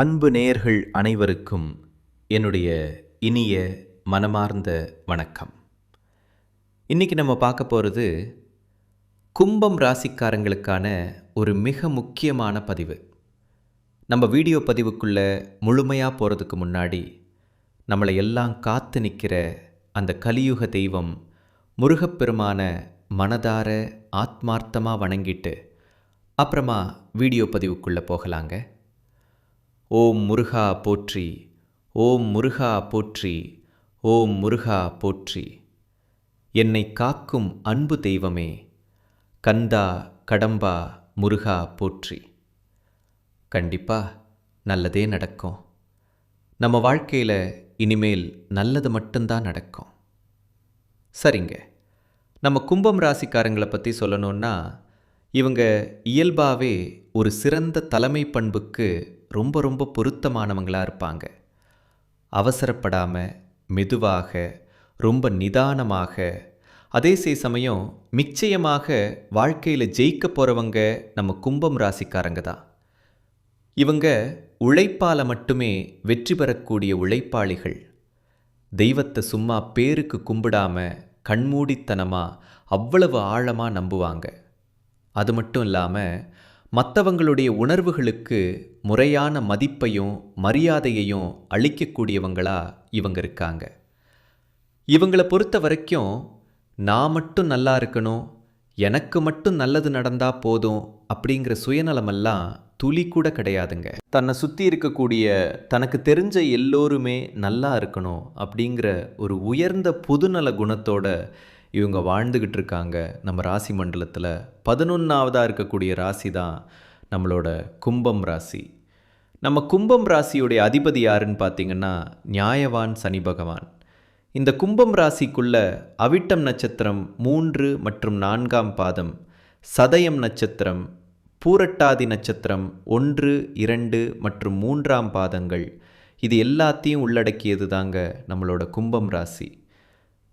அன்பு நேயர்கள் அனைவருக்கும் என்னுடைய இனிய மனமார்ந்த வணக்கம். இன்றைக்கி நம்ம பார்க்க போகிறது கும்பம் ராசிக்காரங்களுக்கான ஒரு மிக முக்கியமான பதிவு. நம்ம வீடியோ பதிவுக்குள்ளே முழுமையாக போகிறதுக்கு முன்னாடி நம்மளை எல்லாம் காத்து நிற்கிற அந்த கலியுக தெய்வம் முருகப்பெருமான மனதார ஆத்மார்த்தமாக வணங்கிட்டு அப்புறமா வீடியோ பதிவுக்குள்ளே போகலாங்க. ஓம் முருகா போற்றி ஓம் முருகா போற்றி ஓம் முருகா போற்றி. என்னை காக்கும் அன்பு தெய்வமே கந்தா கடம்பா முருகா போற்றி. கண்டிப்பா நல்லதே நடக்கும். நம்ம வாழ்க்கையில் இனிமேல் நல்லது மட்டும்தான் நடக்கும். சரிங்க. நம்ம கும்பம் ராசிக்காரங்களை பற்றி சொல்லணுன்னா இவங்க இயல்பாகவே ஒரு சிறந்த தலைமை பண்புக்கு ரொம்ப ரொம்ப பொருத்தமானவங்களாக இருப்பாங்க. அவசரப்படாமல் மெதுவாக ரொம்ப நிதானமாக. அதே சே சமயம் நிச்சயமாக வாழ்க்கையில் ஜெயிக்க போகிறவங்க நம்ம கும்பம் ராசிக்காரங்க தான். இவங்க உழைப்பால் மட்டுமே வெற்றி பெறக்கூடிய உழைப்பாளிகள். தெய்வத்தை சும்மா பேருக்கு கும்பிடாம கண்மூடித்தனமாக அவ்வளவு ஆழமாக நம்புவாங்க. அது மட்டும் இல்லாமல் மற்றவங்களுடைய உணர்வுகளுக்கு முறையான மதிப்பையும் மரியாதையையும் அளிக்கக்கூடியவங்களா இவங்க இருக்காங்க. இவங்களை பொறுத்த வரைக்கும் நான் மட்டும் நல்லா இருக்கணும் எனக்கு மட்டும் நல்லது நடந்தா போதும் அப்படிங்கிற சுயநலமெல்லாம் துளி கூட கிடையாதுங்க. தன்னை சுற்றி இருக்கக்கூடிய தனக்கு தெரிஞ்ச எல்லோருமே நல்லா இருக்கணும் அப்படிங்கிற ஒரு உயர்ந்த புதுநல குணத்தோட இவங்க வாழ்ந்துக்கிட்டு இருக்காங்க நம்ம ராசி மண்டலத்தில் பதினொன்றாவதாக இருக்கக்கூடிய ராசி தான் நம்மளோட கும்பம் ராசி. நம்ம கும்பம் ராசியுடைய அதிபதி யாருன்னு பார்த்தீங்கன்னா நியாயவான் சனி பகவான். இந்த கும்பம் ராசிக்குள்ள அவிட்டம் நட்சத்திரம் மூன்று மற்றும் நான்காம் பாதம் சதயம் நட்சத்திரம் பூரட்டாதி நட்சத்திரம் ஒன்று இரண்டு மற்றும் மூன்றாம் பாதங்கள். இது எல்லாத்தையும் உள்ளடக்கியது தாங்க நம்மளோட கும்பம் ராசி.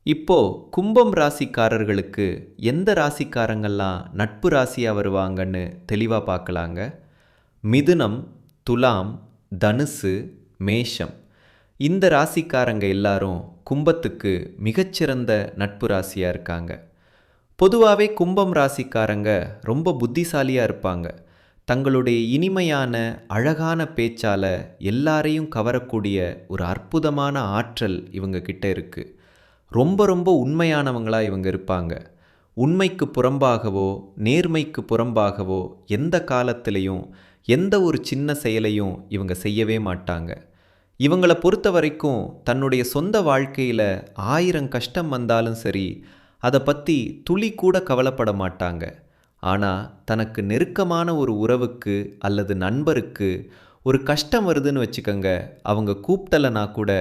இப்போ கும்பம் ராசிக்காரர்களுக்கு எந்த ராசிக்காரங்கள்லாம் நட்பு ராசியாக வருவாங்கன்னு தெளிவாக பார்க்கலாங்க? மிதுனம் துலாம் தனுசு மேஷம். இந்த ராசிக்காரங்க எல்லாரும் கும்பத்துக்கு மிகச்சிறந்த நட்பு ராசியாக இருக்காங்க. பொதுவாகவே கும்பம் ராசிக்காரங்க ரொம்ப புத்திசாலியாக இருப்பாங்க. தங்களுடைய இனிமையான அழகான பேச்சால் எல்லாரையும் கவரக்கூடிய ஒரு அற்புதமான ஆற்றல் இவங்க கிட்ட இருக்குது ரொம்ப ரொம்ப உண்மையானவங்களாக இவங்க இருப்பாங்க. உண்மைக்கு புறம்பாகவோ நேர்மைக்கு புறம்பாகவோ எந்த காலத்திலையும் எந்த ஒரு சின்ன செயலையும் இவங்க செய்யவே மாட்டாங்க. இவங்களை பொறுத்த வரைக்கும் தன்னுடைய சொந்த வாழ்க்கையில் ஆயிரம் கஷ்டம் வந்தாலும் சரி அதை பற்றி துளி கூட கவலைப்பட மாட்டாங்க. ஆனால் தனக்கு நெருக்கமான ஒரு உறவுக்கு அல்லது நண்பருக்கு ஒரு கஷ்டம் வருதுன்னு வச்சுக்கோங்க அவங்க கூப்பிட்டலைனா கூட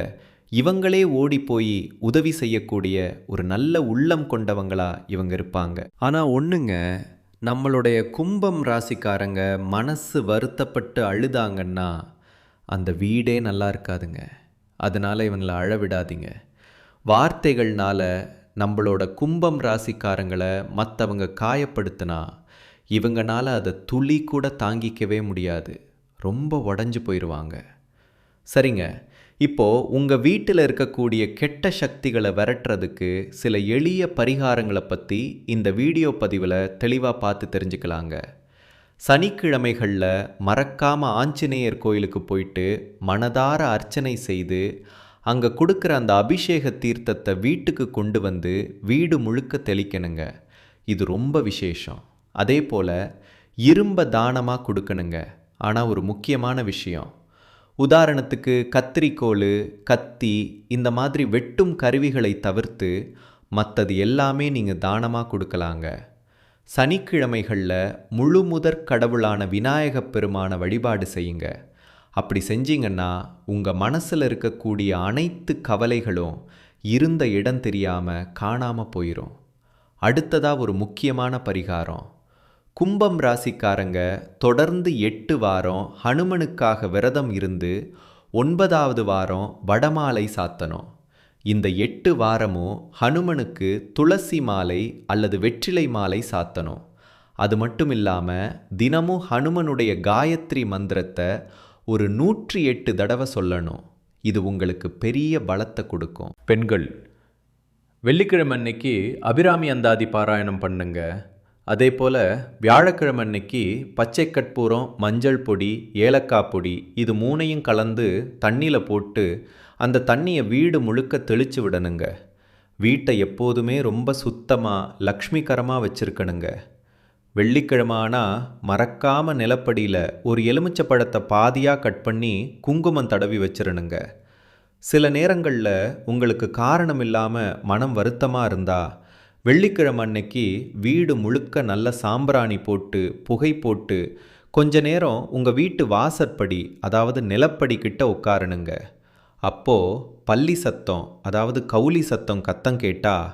இவங்களே ஓடி போய் உதவி செய்யக்கூடிய ஒரு நல்ல உள்ளம் கொண்டவங்களா இவங்க இருப்பாங்க. ஆனால் ஒன்றுங்க நம்மளுடைய கும்பம் ராசிக்காரங்க மனசு வருத்தப்பட்டு அழுதாங்கன்னா அந்த வீடே நல்லா இருக்காதுங்க. அதனால் இவங்களை அழவிடாதீங்க. வார்த்தைகள்னால நம்மளோட கும்பம் ராசிக்காரங்களை மற்றவங்க காயப்படுத்தினா இவங்கனால அதை துளி கூட தாங்கிக்கவே முடியாது. ரொம்ப உடஞ்சி போயிடுவாங்க சரிங்க இப்போது உங்கள் வீட்டில் இருக்கக்கூடிய கெட்ட சக்திகளை விரட்டுறதுக்கு சில எளிய பரிகாரங்களை பற்றி இந்த வீடியோ பதிவில் தெளிவாக பார்த்து தெரிஞ்சுக்கலாங்க. சனிக்கிழமைகளில் மறக்காமல் ஆஞ்சநேயர் கோயிலுக்கு போயிட்டு மனதார அர்ச்சனை செய்து அங்கே கொடுக்குற அந்த அபிஷேக தீர்த்தத்தை வீட்டுக்கு கொண்டு வந்து வீடு முழுக்க தெளிக்கணுங்க. இது ரொம்ப விசேஷம். அதே போல் இரும்ப தானமாக கொடுக்கணுங்க. ஆனால் ஒரு முக்கியமான விஷயம் உதாரணத்துக்கு கத்திரிக்கோல் கத்தி இந்த மாதிரி வெட்டும் கருவிகளை தவிர்த்து மற்றது எல்லாமே நீங்கள் தானமாக கொடுக்கலாங்க. சனிக்கிழமைகளில் முழு முதற் கடவுளான விநாயகப் பெருமான வழிபாடு செய்யுங்க. அப்படி செஞ்சீங்கன்னா உங்கள் மனசில் இருக்கக்கூடிய அனைத்து கவலைகளும் இருந்த இடம் தெரியாமல் காணாமல் போயிடும் அடுத்ததாக ஒரு முக்கியமான பரிகாரம். கும்பம் ராசிக்காரங்க தொடர்ந்து எட்டு வாரம் ஹனுமனுக்காக விரதம் இருந்து ஒன்பதாவது வாரம் வடமாலை சாத்தணும். இந்த எட்டு வாரமும் ஹனுமனுக்கு துளசி மாலை அல்லது வெற்றிலை மாலை சாத்தணும். அது மட்டும் இல்லாமல் தினமும் ஹனுமனுடைய காயத்ரி மந்திரத்தை ஒரு நூற்றி எட்டு தடவை சொல்லணும். இது உங்களுக்கு பெரிய பலத்தை கொடுக்கும். பெண்கள் வெள்ளிக்கிழமை அன்னைக்கு அபிராமி அந்தாதி பாராயணம் பண்ணுங்க. அதே போல் வியாழக்கிழமை அன்னைக்கு பச்சை கற்பூரம் மஞ்சள் பொடி ஏலக்காய் பொடி இது மூணையும் கலந்து தண்ணியில் போட்டு அந்த தண்ணியை வீடு முழுக்க தெளித்து விடணுங்க. வீட்டை எப்போதுமே ரொம்ப சுத்தமாக லக்ஷ்மிகரமாக வச்சுருக்கணுங்க. வெள்ளிக்கிழமை ஆனால் மறக்காமல் நிலப்படியில் ஒரு எலுமிச்சை பழத்தை பாதியாக கட் பண்ணி குங்குமம் தடவி வச்சிடணுங்க சில நேரங்களில் உங்களுக்கு காரணம் இல்லாமல் மனம் வருத்தமாக இருந்தால் வெள்ளிக்கிழமை அன்னைக்கு வீடு முழுக்க நல்ல சாம்பிராணி போட்டு புகை போட்டு கொஞ்ச நேரம் உங்கள் வீட்டு வாசற்படி அதாவது நிலப்படி கிட்ட உட்காரணுங்க. அப்போது பள்ளி சத்தம் அதாவது கவுளி சத்தம் கத்தம் கேட்டால்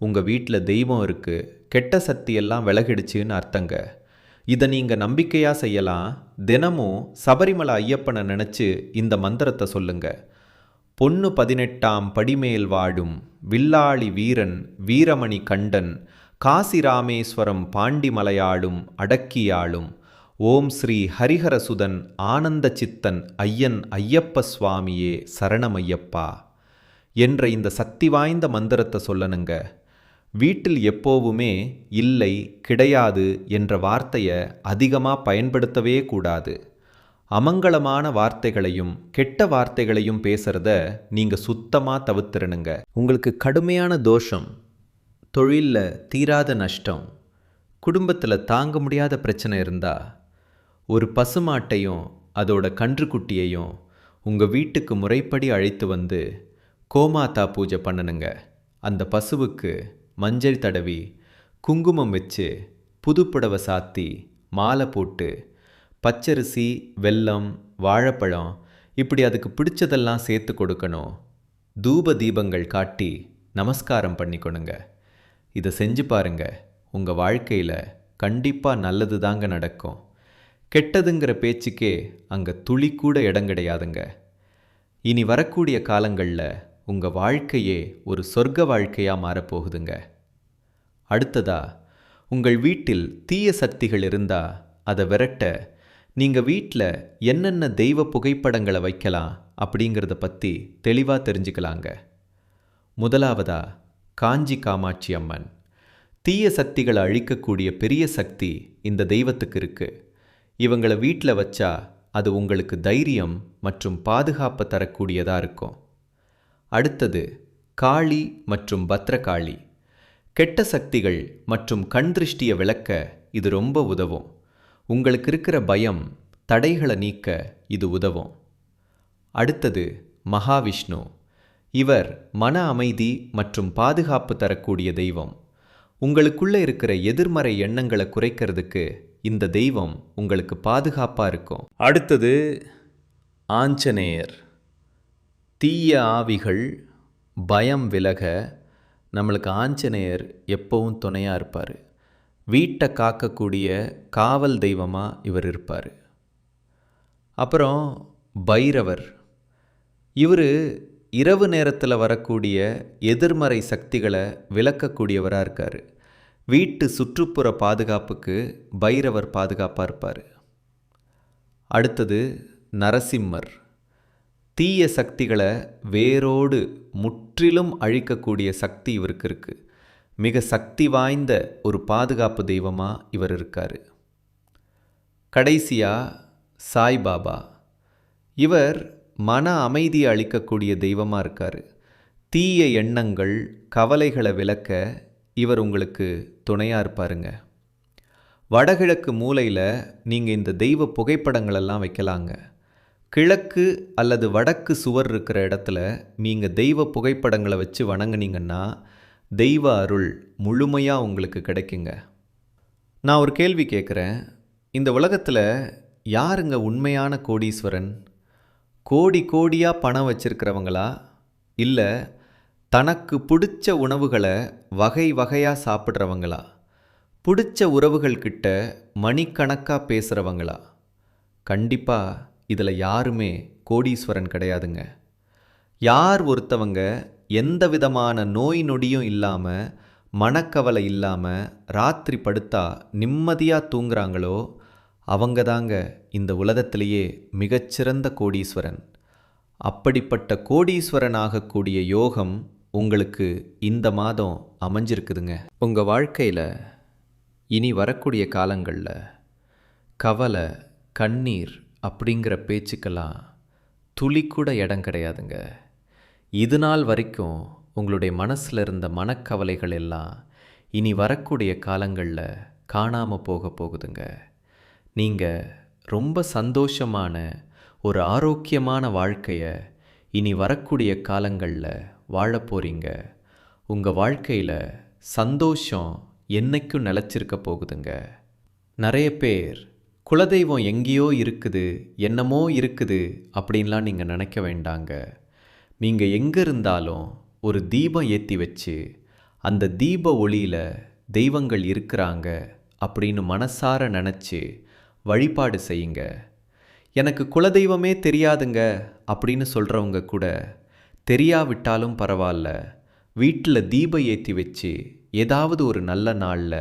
உங்கள் வீட்டில் தெய்வம் இருக்குது கெட்ட சக்தி எல்லாம் விலகிடுச்சுன்னு அர்த்தங்க. இதை நீங்கள் நம்பிக்கையாக செய்யலாம். தினமும் சபரிமலை ஐயப்பனை நினச்சி இந்த மந்திரத்தை சொல்லுங்கள் பொன்னு பதினெட்டாம் படிமேல் வாடும் வில்லாளி வீரன் வீரமணி கண்டன் காசிராமேஸ்வரம் பாண்டிமலையாளும் அடக்கியாளும். ஓம் ஸ்ரீ ஹரிஹரசுதன் ஆனந்த சித்தன் ஐயன் ஐயப்ப சுவாமியே சரணமையப்பா. என்ற இந்த சக்தி வாய்ந்த மந்திரத்தை சொல்லணுங்க. வீட்டில் எப்போவுமே இல்லை கிடையாது என்ற வார்த்தையை அதிகமாக பயன்படுத்தவே கூடாது. அமங்கலமான வார்த்தைகளையும் கெட்ட வார்த்தைகளையும் பேசுகிறத நீங்கள் சுத்தமாக தவிர்த்திரணுங்க உங்களுக்கு கடுமையான தோஷம் தொழிலில் தீராத நஷ்டம் குடும்பத்தில் தாங்க முடியாத பிரச்சனை இருந்தால் ஒரு பசுமாட்டையும் அதோட கன்றுக்குட்டியையும் உங்கள் வீட்டுக்கு முறைப்படி அழைத்து வந்து கோமாதா பூஜை பண்ணணுங்க. அந்த பசுவுக்கு மஞ்சள் தடவி குங்குமம் வச்சு புதுப்புடவை சாத்தி மாலை போட்டு பச்சரிசி வெல்லம் வாழைப்பழம் இப்படி அதுக்கு பிடிச்சதெல்லாம் சேர்த்து கொடுக்கணும். தூப தீபங்கள் காட்டி நமஸ்காரம் பண்ணிக்கணுங்க. இதை செஞ்சு பாருங்க. உங்கள் வாழ்க்கையில் கண்டிப்பாக நல்லது தாங்க நடக்கும். கெட்டதுங்கிற பேச்சுக்கே அங்கே துளி கூட இடம் கிடையாதுங்க. இனி வரக்கூடிய காலங்களில் உங்கள் வாழ்க்கையே ஒரு சொர்க்க வாழ்க்கையாக மாறப்போகுதுங்க. அடுத்ததா உங்கள் வீட்டில் தீய சக்திகள் இருந்தால் அதை விரட்ட நீங்கள் வீட்டில் என்னென்ன தெய்வ புகைப்படங்களை வைக்கலாம் அப்படிங்கிறத பற்றி தெளிவாக தெரிஞ்சுக்கலாங்க. முதலாவதா காஞ்சி காமாட்சி அம்மன். தீய சக்திகளை அழிக்கக்கூடிய பெரிய சக்தி இந்த தெய்வத்துக்கு இருக்குது இவங்களை வீட்டில் வச்சா அது உங்களுக்கு தைரியம் மற்றும் பாதுகாப்பை தரக்கூடியதாக இருக்கும். அடுத்தது காளி மற்றும் பத்ரகாளி. கெட்ட சக்திகள் மற்றும் கண் திருஷ்டியை விளக்க இது ரொம்ப உதவும். உங்களுக்கு இருக்கிற பயம் தடைகளை நீக்க இது உதவும். அடுத்தது மகாவிஷ்ணு. இவர் மன அமைதி மற்றும் பாதுகாப்பு தரக்கூடிய தெய்வம். உங்களுக்குள்ளே இருக்கிற எதிர்மறை எண்ணங்களை குறைக்கிறதுக்கு இந்த தெய்வம் உங்களுக்கு பாதுகாப்பாக இருக்கும். அடுத்தது ஆஞ்சநேயர். தீய ஆவிகள் பயம் விலக நம்மளுக்கு ஆஞ்சநேயர் எப்பவும் துணையாக இருப்பார். வீட்டை காக்கக்கூடிய காவல் தெய்வமாக இவர் இருப்பார். அப்புறம் பைரவர். இவர் இரவு நேரத்தில் வரக்கூடிய எதிர்மறை சக்திகளை விளக்கக்கூடியவராக இருக்கார். வீட்டு சுற்றுப்புற பாதுகாப்புக்கு பைரவர் பாதுகாப்பாக இருப்பார். அடுத்தது நரசிம்மர். தீய சக்திகளை வேரோடு முற்றிலும் அழிக்கக்கூடிய சக்தி இவருக்கு இருக்குது மிக சக்தி வாய்ந்த ஒரு பாதுகாப்பு தெய்வமாக இவர் இருக்கார். கடைசியாக சாய்பாபா இவர் மன அமைதியை அளிக்கக்கூடிய தெய்வமாக இருக்கார். தீய எண்ணங்கள் கவலைகளை விளக்க இவர் உங்களுக்கு துணையாக இருப்பாருங்க. வடகிழக்கு மூலையில் நீங்கள் இந்த தெய்வ புகைப்படங்களெல்லாம் வைக்கலாங்க. கிழக்கு அல்லது வடக்கு சுவர் இருக்கிற இடத்துல நீங்கள் தெய்வ புகைப்படங்களை வச்சு வணங்குனீங்கன்னா தெய்வ அருள் முழுமையாக உங்களுக்கு கிடைக்குங்க. நான் ஒரு கேள்வி கேட்குறேன் இந்த உலகத்தில் யாருங்க உண்மையான கோடீஸ்வரன்? கோடி கோடியாக பணம் வச்சிருக்கிறவங்களா? இல்லை தனக்கு பிடிச்ச உணவுகளை வகை வகையாக சாப்பிட்றவங்களா? பிடிச்ச உறவுகள்கிட்ட மணிக்கணக்காக பேசுகிறவங்களா கண்டிப்பாக இதில் யாருமே கோடீஸ்வரன் கிடையாதுங்க. யார் ஒருத்தவங்க எந்த விதமான நோய் நொடியும் இல்லாமல் மனக்கவலை இல்லாமல் ராத்திரி படுத்தா நிம்மதியாக தூங்குறாங்களோ அவங்க தாங்க இந்த உலகத்திலேயே மிகச்சிறந்த கோடீஸ்வரன். அப்படிப்பட்ட கோடீஸ்வரன் ஆகக்கூடிய யோகம் உங்களுக்கு இந்த மாதம் அமைஞ்சிருக்குதுங்க. உங்கள் வாழ்க்கையில் இனி வரக்கூடிய காலங்களில் கவலை கண்ணீர் அப்படிங்கிற பேச்சுக்கெல்லாம் துளி கூட இடம் கிடையாதுங்க. இது நாள் வரைக்கும் உங்களுடைய மனசில் இருந்த மனக்கவலைகள் எல்லாம் இனி வரக்கூடிய காலங்களில் காணாமல் போக போகுதுங்க. நீங்கள் ரொம்ப சந்தோஷமான ஒரு ஆரோக்கியமான வாழ்க்கையை இனி வரக்கூடிய காலங்களில் வாழ போகிறீங்க உங்கள் வாழ்க்கையில் சந்தோஷம் என்னைக்கும் நிலச்சிருக்க போகுதுங்க. நிறைய பேர் குலதெய்வம் எங்கேயோ இருக்குது என்னமோ இருக்குது அப்படின்லாம் நீங்கள் நினைக்க வேண்டாங்க. நீங்கள் எங்கே இருந்தாலும் ஒரு தீபம் ஏற்றி வச்சு அந்த தீப ஒளியில் தெய்வங்கள் இருக்கிறாங்க அப்படின்னு மனசார நினச்சி வழிபாடு செய்யுங்க. எனக்கு குலதெய்வமே தெரியாதுங்க அப்படின்னு சொல்கிறவங்க கூட தெரியாவிட்டாலும் பரவாயில்ல வீட்டில் தீபம் ஏற்றி வச்சு ஏதாவது ஒரு நல்ல நாளில்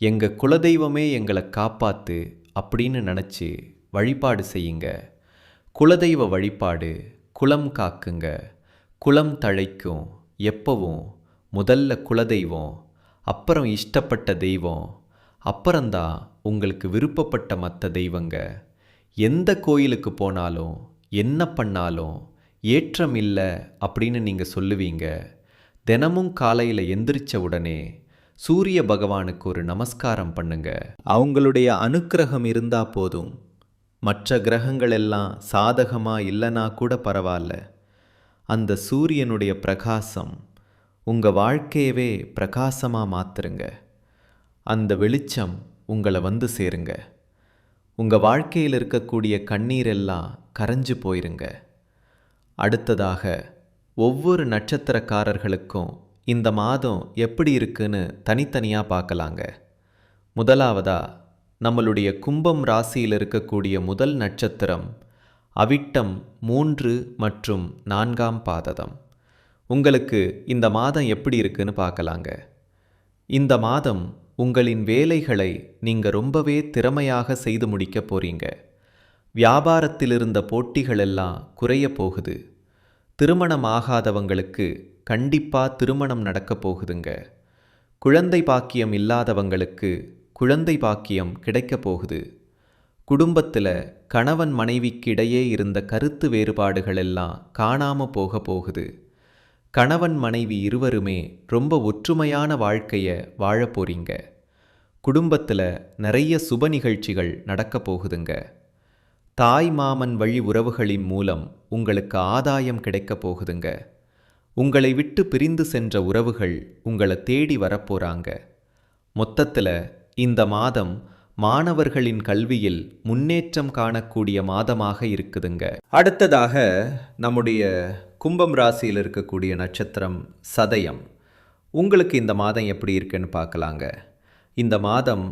எங்கள் குலதெய்வமே எங்களை காப்பாற்று அப்படின்னு நினச்சி வழிபாடு செய்யுங்க. குலதெய்வ வழிபாடு குலம் காக்குங்க. குலம் தழைக்கும். எப்பவும் முதல்ல குலதெய்வம் அப்புறம் இஷ்டப்பட்ட தெய்வம். அப்புறம்தான் உங்களுக்கு விருப்பப்பட்ட மற்ற தெய்வங்க. எந்த கோயிலுக்கு போனாலும் என்ன பண்ணாலும் ஏற்றம் இல்லை அப்படின்னு நீங்கள் சொல்லுவீங்க. தினமும் காலையில் எந்திரிச்ச உடனே சூரிய பகவானுக்கு ஒரு நமஸ்காரம் பண்ணுங்க. அவங்களுடைய அனுக்கிரகம் இருந்தா போதும். மற்ற கிரகங்கள் எல்லாம் சாதகமாக இல்லைனா கூட பரவாயில்ல அந்த சூரியனுடைய பிரகாசம் உங்கள் வாழ்க்கையவே பிரகாசமாக மாற்றுருங்க அந்த வெளிச்சம் உங்களை வந்து சேருங்க. உங்கள் வாழ்க்கையில் இருக்கக்கூடிய கண்ணீரெல்லாம் கரைஞ்சு போயிருங்க. அடுத்ததாக ஒவ்வொரு நட்சத்திரக்காரர்களுக்கும் இந்த மாதம் எப்படி இருக்குன்னு தனித்தனியாக பார்க்கலாங்க. முதலாவதாக நம்மளுடைய கும்பம் ராசியில் இருக்கக்கூடிய முதல் நட்சத்திரம் அவிட்டம் மூன்று மற்றும் நான்காம் பாததம் உங்களுக்கு இந்த மாதம் எப்படி இருக்குன்னு பார்க்கலாங்க. இந்த மாதம் உங்களின் வேலைகளை நீங்கள் ரொம்பவே திறமையாக செய்து முடிக்க போறீங்க. வியாபாரத்தில் இருந்த போட்டிகள் எல்லாம் குறைய போகுது. திருமணம் ஆகாதவங்களுக்கு கண்டிப்பாக திருமணம் நடக்க போகுதுங்க. குழந்தை பாக்கியம் இல்லாதவங்களுக்கு குழந்தை பாக்கியம் கிடைக்கப் போகுது. குடும்பத்தில் கணவன் மனைவிக்கு இடையே இருந்த கருத்து வேறுபாடுகள் எல்லாம் காணாமல் போக போகுது. கணவன் மனைவி இருவருமே ரொம்ப ஒற்றுமையான வாழ்க்கையை வாழ போறீங்க. குடும்பத்தில் நிறைய சுப நிகழ்ச்சிகள் நடக்க போகுதுங்க. தாய் மாமன் வழி உறவுகளின் மூலம் உங்களுக்கு ஆதாயம் கிடைக்க போகுதுங்க. உங்களை விட்டு பிரிந்து சென்ற உறவுகள் உங்களை தேடி வரப்போறாங்க மொத்தத்தில் இந்த மாதம் மாணவர்களின் கல்வியில் முன்னேற்றம் காணக்கூடிய மாதமாக இருக்குதுங்க. அடுத்ததாக நம்முடைய கும்பம் ராசியில் இருக்கக்கூடிய நட்சத்திரம் சதயம். உங்களுக்கு இந்த மாதம் எப்படி இருக்குன்னு பார்க்கலாங்க. இந்த மாதம்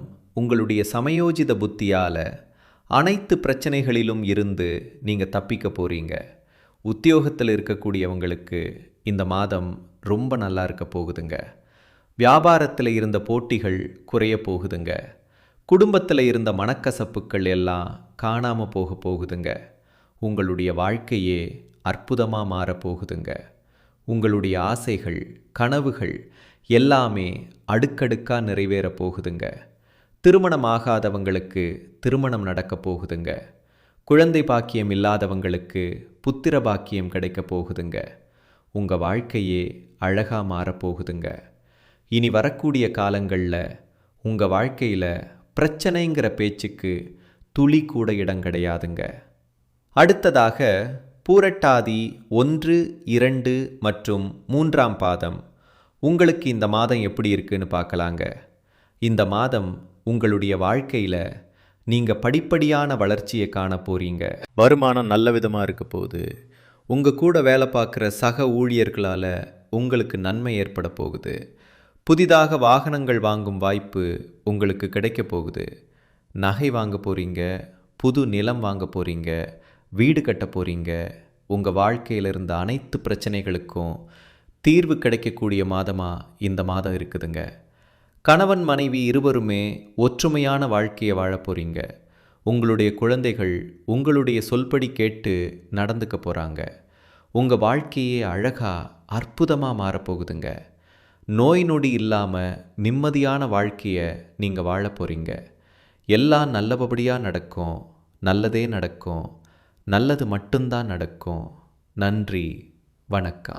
உங்களுடைய சமயோஜித புத்தியால் அனைத்து பிரச்சனைகளிலும் இருந்து நீங்கள் தப்பிக்க போகிறீங்க உத்தியோகத்தில் இருக்கக்கூடியவங்களுக்கு இந்த மாதம் ரொம்ப நல்லா இருக்க போகுதுங்க. வியாபாரத்தில் இருந்த போட்டிகள் குறைய போகுதுங்க. குடும்பத்தில் இருந்த மனக்கசப்புக்கள் எல்லாம் காணாமல் போக போகுதுங்க. உங்களுடைய வாழ்க்கையே அற்புதமாக மாறப்போகுதுங்க உங்களுடைய ஆசைகள் கனவுகள் எல்லாமே அடுக்கடுக்காக நிறைவேற போகுதுங்க. திருமணம் ஆகாதவங்களுக்கு திருமணம் நடக்க போகுதுங்க. குழந்தை பாக்கியம் இல்லாதவங்களுக்கு புத்திர பாக்கியம் கிடைக்க போகுதுங்க. உங்கள் வாழ்க்கையே அழகாக மாறப்போகுதுங்க இனி வரக்கூடிய காலங்களில் உங்கள் வாழ்க்கையில் பிரச்சனைங்கிற பேச்சுக்கு துளி கூட இடம் கிடையாதுங்க. அடுத்ததாக பூரட்டாதி ஒன்று இரண்டு மற்றும் மூன்றாம் பாதம் உங்களுக்கு இந்த மாதம் எப்படி இருக்குன்னு பார்க்கலாங்க. இந்த மாதம் உங்களுடைய வாழ்க்கையில் நீங்கள் படிப்படியான வளர்ச்சியை காண போகிறீங்க வருமானம் நல்ல விதமாக இருக்க போகுது. உங்கள் கூட வேலை பார்க்குற சக ஊழியர்களால் உங்களுக்கு நன்மை ஏற்பட போகுது. புதிதாக வாகனங்கள் வாங்கும் வாய்ப்பு உங்களுக்கு கிடைக்க போகுது. நகை வாங்க போகிறீங்க புது நிலம் வாங்க போகிறீங்க வீடு கட்ட போகிறீங்க உங்கள் வாழ்க்கையில் இருந்த அனைத்து பிரச்சனைகளுக்கும் தீர்வு கிடைக்கக்கூடிய மாதமாக இந்த மாதம் இருக்குதுங்க. கணவன் மனைவி இருவருமே ஒற்றுமையான வாழ்க்கையை வாழ போகிறீங்க உங்களுடைய குழந்தைகள் உங்களுடைய சொல்படி கேட்டு நடந்துக்க போகிறாங்க உங்கள் வாழ்க்கையே அழகாக அற்புதமாக மாறப்போகுதுங்க நோய் நொடி இல்லாமல் நிம்மதியான வாழ்க்கையை நீங்கள் வாழ போகிறீங்க எல்லாம் நல்லபடியாக நடக்கும் நல்லதே நடக்கும் நல்லது மட்டும்தான் நடக்கும். நன்றி வணக்கம்.